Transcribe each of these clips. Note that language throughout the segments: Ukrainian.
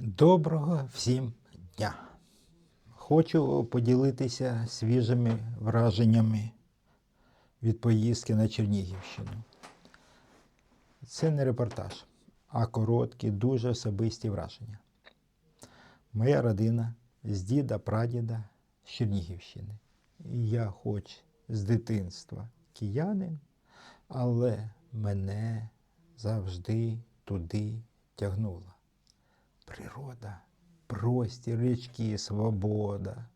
Доброго всім дня! Хочу поділитися свіжими враженнями від поїздки на Чернігівщину. Це не репортаж, а короткі, дуже особисті враження. Моя родина з діда, прадіда з Чернігівщини. І я хоч з дитинства киянин, але мене завжди туди тягнуло природа, простір, річки, свобода.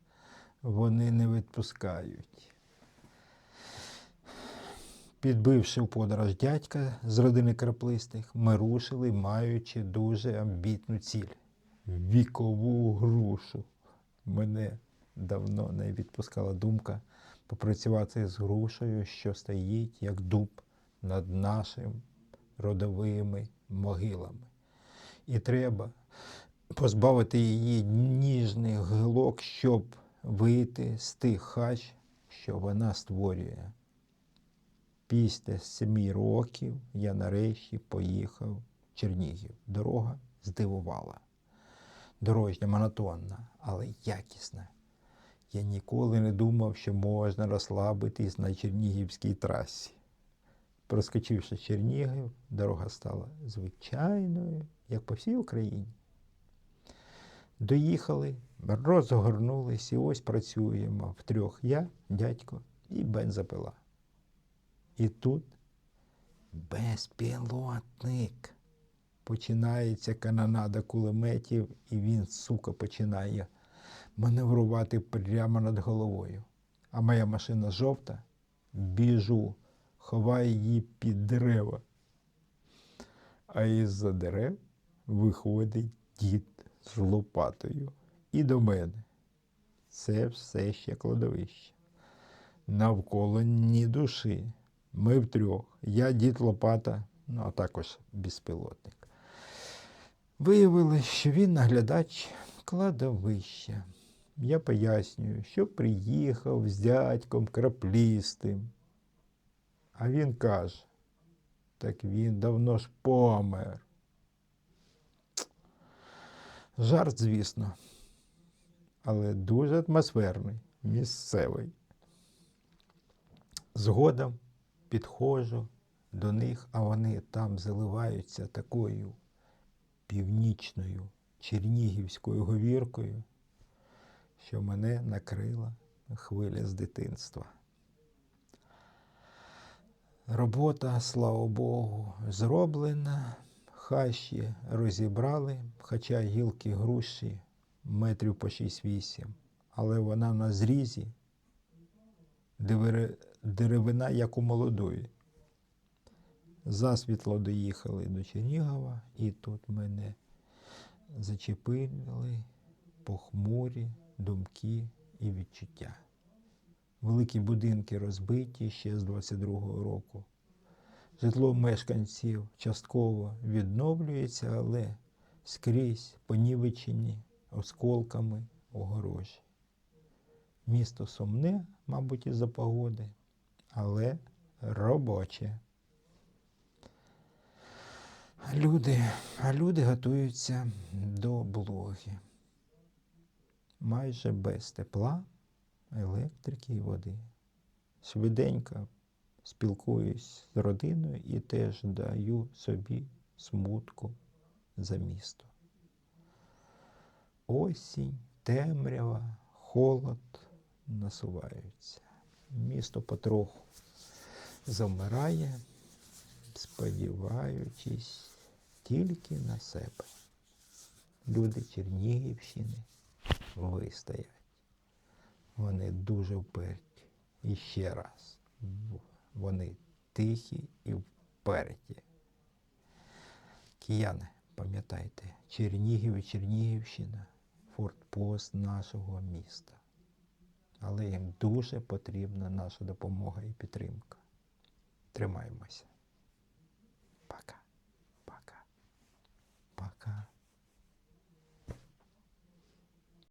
Вони не відпускають. Підбивши в подорож дядька з родини краплистих, ми рушили, маючи дуже амбітну ціль вікову грушу. Мене давно не відпускала думка попрацювати з грушею, що стоїть як дуб над нашими родовими могилами. І треба позбавити її ніжних гілок, щоб вийти з тих хач, що вона створює. Після семи років я нарешті поїхав в Чернігів. Дорога здивувала. Дорожня монотонна, але якісна. Я ніколи не думав, що можна розслабитись на Чернігівській трасі. Проскочивши Чернігів, дорога стала звичайною, як по всій Україні. Доїхали, розгорнулись і ось працюємо втрьох я, дядько і бензопила. І тут безпілотник. Починається канонада кулеметів, і він, сука, починає маневрувати прямо над головою. А моя машина жовта, біжу, ховаю її під дерева. А із-за дерев виходить дід з лопатою. І до мене. Це все ще кладовище. Навколо ні душі. Ми втрьох. Я дід Лопата, ну а також безпілотник. Виявилось, що він наглядач кладовища. Я пояснюю, що приїхав з дядьком краплістим. А він каже, так він давно ж помер. Жарт, звісно, але дуже атмосферний, місцевий. Згодом підходжу до них, а вони там заливаються такою північною чернігівською говіркою, що мене накрила хвиля з дитинства. Робота, слава Богу, зроблена, хащі розібрали, хоча гілки груші метрів по 6-8, але вона на зрізі, деревина як у молодої. Засвітло доїхали до Чернігова, і тут мене зачепили похмурі думки і відчуття. Великі будинки розбиті ще з 22-го року. Житло мешканців частково відновлюється, але скрізь понівечені осколками огорожі. Місто сумне, мабуть, із-за погоди, але робоче. Люди, а люди готуються до блоги. Майже без тепла, електрики і води. Швиденько спілкуюсь з родиною і теж даю собі смутку за місто. Осінь, темрява, холод насуваються. Місто потроху замирає, сподіваючись тільки на себе. Люди Чернігівщини вистоять. Вони дуже вперті. І ще раз, вони тихі і вперті. Кияни, пам'ятайте, Чернігів і Чернігівщина фортпост нашого міста. Але їм дуже потрібна наша допомога і підтримка. Тримаємося.